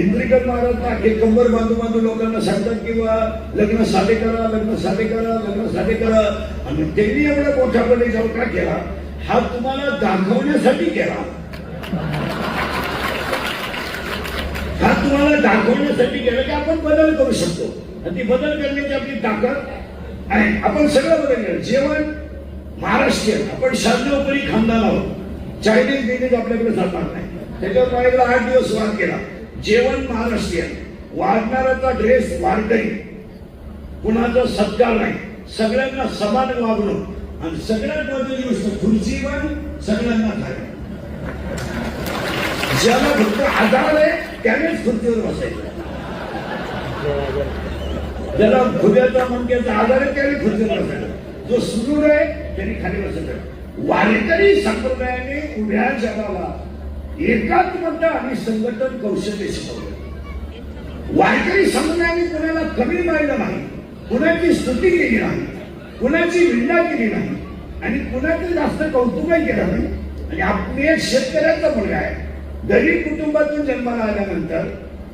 इंद्रिकर महाराज ना हे कंबर बांधू बांधू लोकांना सांगतात किंवा लग्न साधे करा लग्न साधे करा लग्न साधे करा. आणि त्यांनी एवढ्या मोठ्यापणे जाऊन का केला? हा तुम्हाला दाखवण्यासाठी केला. हा तुम्हाला दाखवण्यासाठी केला की आपण बदल करू शकतो. आणि ती बदल करण्याची आपली ताकद आहे. आपण सगळं बदल केलं. जेवण महाराष्ट्रीयन आपण शास्त्रोपरी खानदान आहोत चायनीज बिनीज आपल्याकडे जाणार नाही. त्याच्यावर आठ दिवस वाद केला. जेवण महाराष्ट्रीयन वाढणाऱ्याचा ड्रेस वारकरी कुणाचा सत्कार नाही. सगळ्यांना समान वागणूक. आणि सगळ्यात महत्वाची गोष्ट खुर्ची पण सगळ्यांना खाली ज्याला फक्त आधार आहे त्यानेच खुर्चीवर बसायचं. ज्याला खुद्याचा मणक्याचा आधार आहे त्याने खुर्चीवर बसायचं. जो सुदूर आहे त्याने खाली बसायचं. वारकरी संप्रदायाने उभ्या जगाला एकात्मता आणि संघटन कौशल्य शिकवलं. वारकरी समुदायाने कुणाला कमी मानलं नाही कुणाची स्तुती केली नाही कुणाची निंदा केली नाही आणि कुणाचं जास्त कौतुकही केलं नाही आणि आपली एक शेतकऱ्याचा मुलगा आहे. गरीब कुटुंबातून जन्माला आल्यानंतर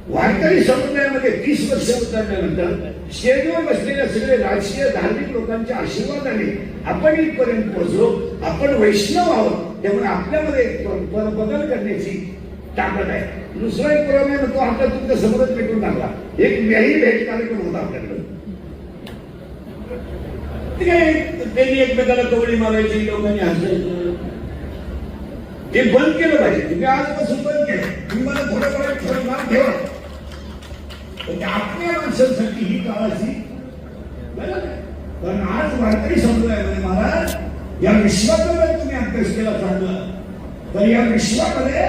वारकरी समुदायामध्ये तीस वर्ष उतरल्यानंतर स्टेजवर बसलेल्या सगळे राजकीय धार्मिक लोकांच्या आशीर्वादाने आपण इथपर्यंत पोहोचलो आपण वैष्णव आहोत. त्यामुळे आपल्यामध्ये बदल करण्याची ताकद आहे. दुसरा एक पुरावा आहे तो आता तुमच्या समोरच भेटून टाकला. एक व्याही भेट कार्यक्रम होता आपल्याकडे. त्यांनी एकमेकाला कवडी मारायची लोकांनी हसायचं ते बंद केलं पाहिजे. तुम्ही आजपासून बंद केलं. तुम्ही मला थोडं थोडं थोडं नाम ठेवा. आपल्या माणसांसाठी ही काळाची. कारण आज वारकरी समुदायामध्ये महाराज या तुम्ही अभ्यास केला चांगला. तर या विश्वामध्ये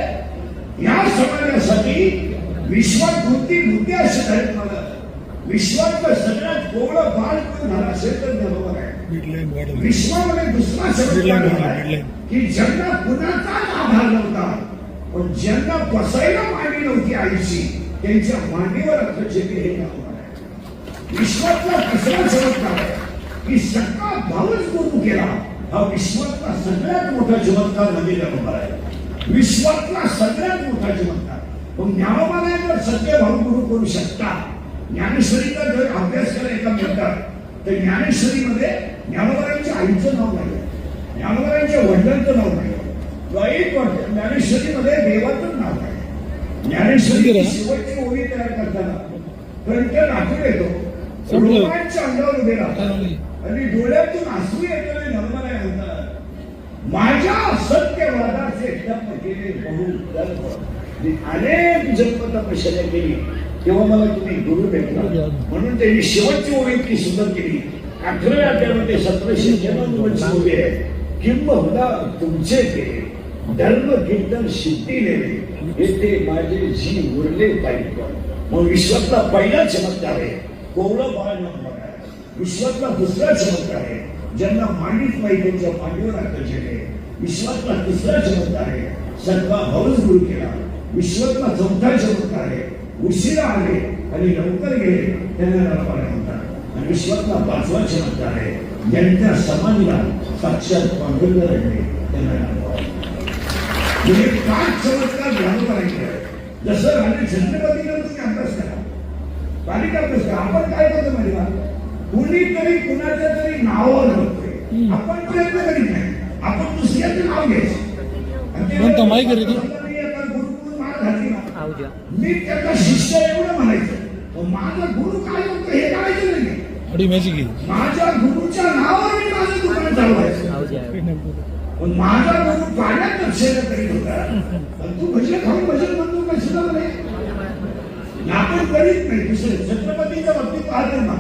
या समाजासाठी विश्वात बुद्धी बुद्धी असे आहेत मला. विश्वातलं सगळ्यात कोवळं बाळ कोण झालं असेल तर बरोबर आहे विश्वामध्ये दुसरा शब्द. की ज्यांना कुणाचाच आधार नव्हता पण ज्यांना बसायला मांडी नव्हती आईची त्यांच्या मांडीवर अर्थचे हे नाव आहे. विश्वातला चमत्कार आहे? की सगळा भावच गुरु केला. हा विश्वातला सगळ्यात मोठा चमत्कार म्हणजे नंबर आहे विश्वातला सगळ्यात मोठा चमत्कार पण ज्ञानोबाला जर सत्य भाऊ गुरु करू शकता? ज्ञानेश्वरीचा जर अभ्यास एका मिनिटात तर ज्ञानेश्वरीमध्ये ज्ञानोबारांच्या आईचं नाव नाही ज्ञानोबारांच्या वडिलांचं नाव नाही वाईट वाटतं ज्ञानेश्वरीमध्ये देवाचं नाव आहे ज्ञानेश्वरी शेवटची ओळी तयार करताना कंठ नाचून येतो. रोमांच्या अंगावर उभे राहतात. आणि डोळ्यातून आसू येतो नर्मदा म्हणतात माझ्या सत्यवादाचे टप केले बहु गर्भ. मी अनेक जन्म तपश्चर्या केली. तेव्हा मला तुम्ही गुरु भेटला. म्हणून त्यांनी शेवटची ओळी इतकी सुंदर केली. अठराव्या अध्यायामध्ये सतराशे जन्म उभी आहे किंबहुना तुमचे ते धर्म कीर्तन सिद्धी नेले येथे माझे जी उरले पाहिजे मग विश्वातला पहिला चमत्कार आहे कोवळं बाळ नंबर आहे विश्वातला दुसरा चमत्कार आहे. ज्यांना मांडीत नाही त्यांच्या मांडीवर आकर्षण आहे. विश्वातला तिसरा चमत्कार आहे. सत्ता भाऊच गुरु केला. विश्वातला चौथा चमत्कार आहे. उशिरा आले आणि लवकर गेले त्यांना नरपाला म्हणतात. आणि विश्वातला पाचवा चमत्कार आहे. ज्यांच्या समाजला साक्षात पांडुरंग राहिले त्यांना म्हणजे पाच चमत्कार लागू करायचे जसं राणे छत्रपतीला तुम्ही अभ्यास करा. पालिका अभ्यास करा. आपण काय करतो माहिती कुणीतरी कुणाच्या तरी नावावर बघतोय आपण प्रयत्न करीत नाही. आपण दुसऱ्याचं नाव घ्यायचं. मी त्याचा शिष्य एवढं म्हणायचं. पण माझा गुरु काय म्हणतो हे करायचं नाही. माझ्या गुरुच्या नावावर मी माझं दुकान चालवायचं. माझा गुरु पाण्यात दक्षिण करीत होता. पण तू भजन खाऊन भजन म्हणतो का सुद्धा म्हणे? आपण करीत नाही दुसरं. छत्रपतीच्या बाबतीत पाहतो ना.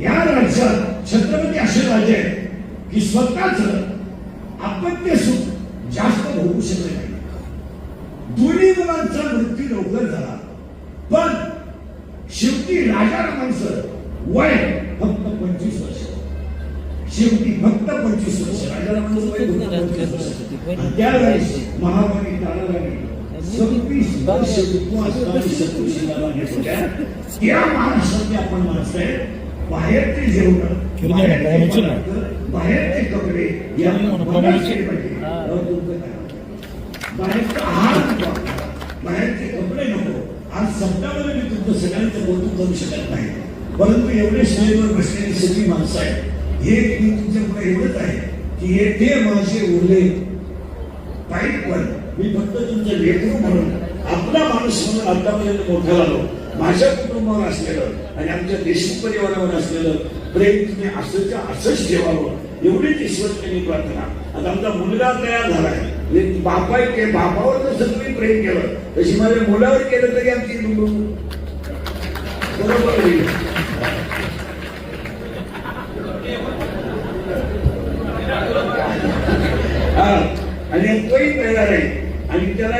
या राज्यात छत्रपती असे राजे आहेत की स्वतःच अपत्य सुख जास्त होऊ शकले नाही. दोन्ही मुलांचा मृत्यू लवकर झाला. पण शेवटी राजारामांचं वय फक्त पंचवीस वर्ष. शेवटी फक्त पंचवीस वर्ष. राजारामांचं वय त्यावेळेस महामारी ताराराणी सव्वीस वर्ष उपवास आणि त्या महाराष्ट्रातले आपण माणसं आहे बाहेरचे जेवण. बाहेरचे कपडे? बाहेरचा आहार. बाहेरचे कपडे नको. आज शब्दामध्ये मी तुमचं सगळ्यांचं कौतुक करू शकत नाही. परंतु एवढे स्टेजवर बसलेली सगळी माणसं आहेत. हे मी तुमच्यापुढे एवढंच आहे की येथे माझे उरले पाहिजे पण मी फक्त तुमचं लेकरू म्हणून आपला माणूस म्हणून आतापर्यंत मोठा झालो. माझ्या कुटुंबावर असलेलं आणि आमच्या देशमुख परिवारावर असलेलं प्रेम तुम्ही असंच्या असंच ठेवावं? एवढीच ईश्वरची प्रार्थना. आता आमचा मुलगा तयार झालाय. म्हणजे बापा के बापावर जसं तुम्ही प्रेम केलं तशी माझ्या मुलावर केलं तरी आमची बरोबर होईल हा. आणि तोही तयार आहे. आणि त्याला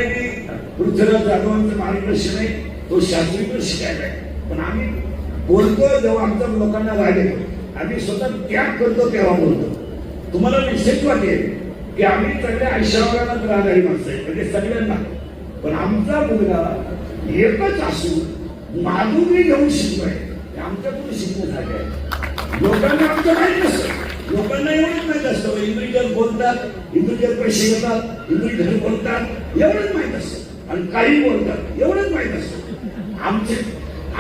पृथ्वीराज जाधवांचं मार्गदर्शन आहे. तो शास्त्रीय शिकायला आहे पण आम्ही बोलतो जेव्हा आमच्या लोकांना राग आम्ही स्वतः त्याग करतो तेव्हा बोलतो. तुम्हाला निश्चित वाटेल की आम्ही सगळ्या ऐश्वर्याला राहणारी माणसं आहे म्हणजे सगळ्यांना. पण आमचा मुलगा एकच असून माधुरी घेऊन शिकतोय. हे आमच्याकडून शिकण्यासाठी आहे. लोकांना आमचं माहीत नसतं. लोकांना एवढंच माहीत असतं. इंग्रजीवर बोलतात इंग्रजीवर पैसे घेतात इंग्रजी बोलतात. एवढंच माहीत असतं. आणि काही बोलतात एवढंच माहीत असतं. आमचे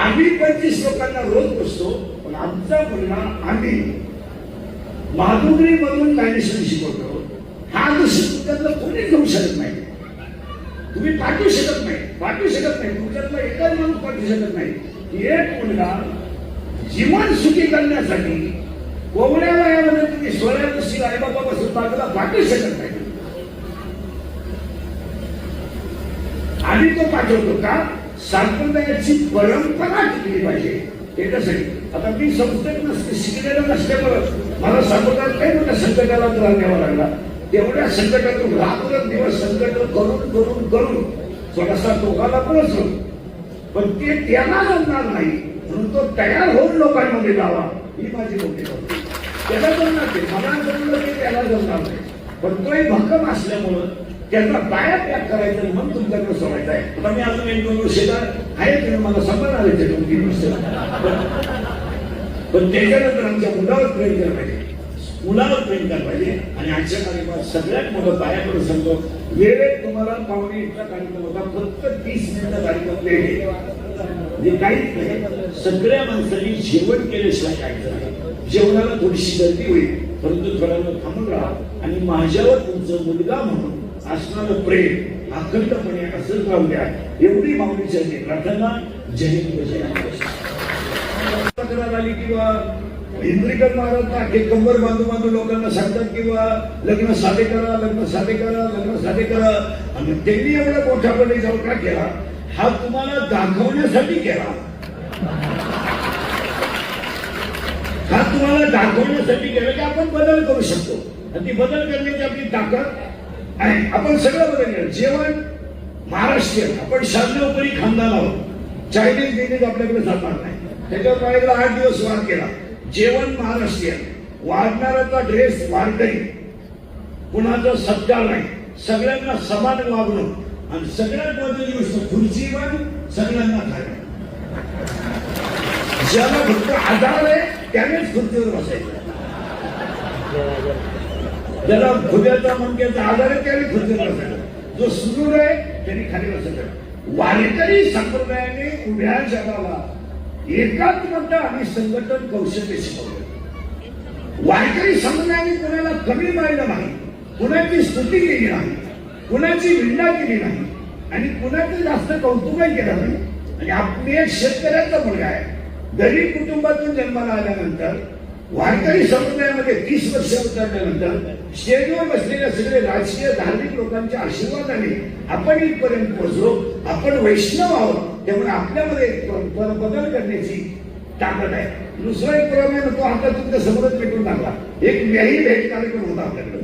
आम्ही पंचवीस लोकांना रोज बसतो पण आमचा मुलगा आम्ही माधुरी मधून ज्ञानेश्वरी शिकवतो. हा जो शिकवतातला कोणी घेऊ शकत नाही. तुम्ही पाठवू शकत नाही पाठवू शकत नाही. तुमच्यातला एकच माणूस पाठवू शकत नाही. एक मुलगा जीवन सुखी करण्यासाठी कोवड्या वयामध्ये तुम्ही सोळा वर्षी बसून बाजूला पाठवू शकत नाही. आम्ही तो पाठवतो का? संप्रदायाची परंपरा टिकली पाहिजे. त्याच्यासाठी. आता मी संस्थेत नसते शिकलेलं नसल्यामुळं मला संप्रदायात काही मोठ्या संकटाला त्रास द्यावा लागला. तेवढ्या संकटातून रात्र दिवस संकट करून करून करून स्वतःचा टोकाला पोहोचलो. पण ते त्याला जमणार नाही. म्हणून तो तयार होऊन लोकांमध्ये जावा. ही माझी मोठी होती त्याला जमणार ते मला जमलं ते त्याला जमणार नाही. पण तोही भक्कम असल्यामुळं त्याचा बाया त्याग करायचं आणि मग तुमच्याकडे सोडायचं आहे. आता मी अजून एक दोन वर्ष आहे तुम्ही मला सांगणार आहे ते दोन तीन वर्ष. पण त्याच्यानंतर आमच्या मुलावर प्रेम केलं पाहिजे. मुलावर प्रेम केलं पाहिजे. आणि आजच्या कार्यक्रमात सगळ्यात मोठं बायाकडे सांगतो वेळेत तुम्हाला पाहुणे इतका कार्यक्रम होता फक्त तीस मिनिटं कार्यक्रम वेळ हे म्हणजे काहीच नाही. सगळ्या माणसांनी जेवण केल्याशिवाय काय नाही जेवणाला थोडीशी गर्दी होईल परंतु थोडा थांबून राहा. आणि माझ्यावर तुमचं मुलगा म्हणून असणारं प्रेम अखंडपणे असंच राहू द्या. एवढी माऊलीची आहे प्रार्थना जय तक्रार आली किंवा इंद्रिकर महाराज हे कंबर बांधू बांधू लोकांना सांगतात किंवा लग्न साधे करा लग्न साधे करा लग्न साधे करा. आणि त्यांनी एवढा मोठापणे जाऊन का केला? हा तुम्हाला दाखवण्यासाठी केला. हा तुम्हाला दाखवण्यासाठी केला की आपण बदल करू शकतो. आणि ती बदल करण्याची आपली ताकद आहे आपण सगळं बदल जेवण महाराष्ट्रीयन. आपण शास्त्रोपरी खानदान आहोत चायनीज बिनीज आपल्याकडे जाणार नाही. त्याच्यावर पाहिजे आठ दिवस वाद केला. जेवण महाराष्ट्रीयन. वाढणाऱ्याचा ड्रेस वारकरी कुणाचा सत्कार नाही. सगळ्यांना समान वागणूक. आणि सगळ्यात महत्वाची गोष्ट खुर्चीवर सगळ्यांना खायला. ज्याला फक्त आधार आहे त्यानेच खुर्चीवर बसायचं. ज्याला खुद्याचा मनक्याचा आधार आहे त्याने खुर्चीवर बसायचं जो सुदूर आहे त्यांनी खाली बसायचं वारकरी संप्रदायाने उभ्या जगाला एकात्मता आणि संघटन कौशल्य शिकवलं. वारकरी संप्रदायाने कोणाला कमी मानलं नाही कुणाची स्तुती केली नाही कुणाची विंडा केली नाही आणि कुणाचं जास्त कौतुकही केलं नाही. आणि आपली एक शेतकऱ्याचा मुलगा आहे. गरीब कुटुंबातून जन्माला आल्यानंतर वारकरी संप्रदायामध्ये तीस वर्ष उतरल्यानंतर स्टेजवर बसलेल्या सगळे राजकीय धार्मिक लोकांच्या आशीर्वादाने आपण इथपर्यंत पोहोचलो. आपण वैष्णव आहोत त्यामुळे आपल्यामध्ये बदल करण्याची ताकद आहे. दुसरा एक प्रमाण तो आता तुमच्या समुद्र भेटून टाकला. एक व्याही भेट कार्यक्रम होता आपल्याकडे.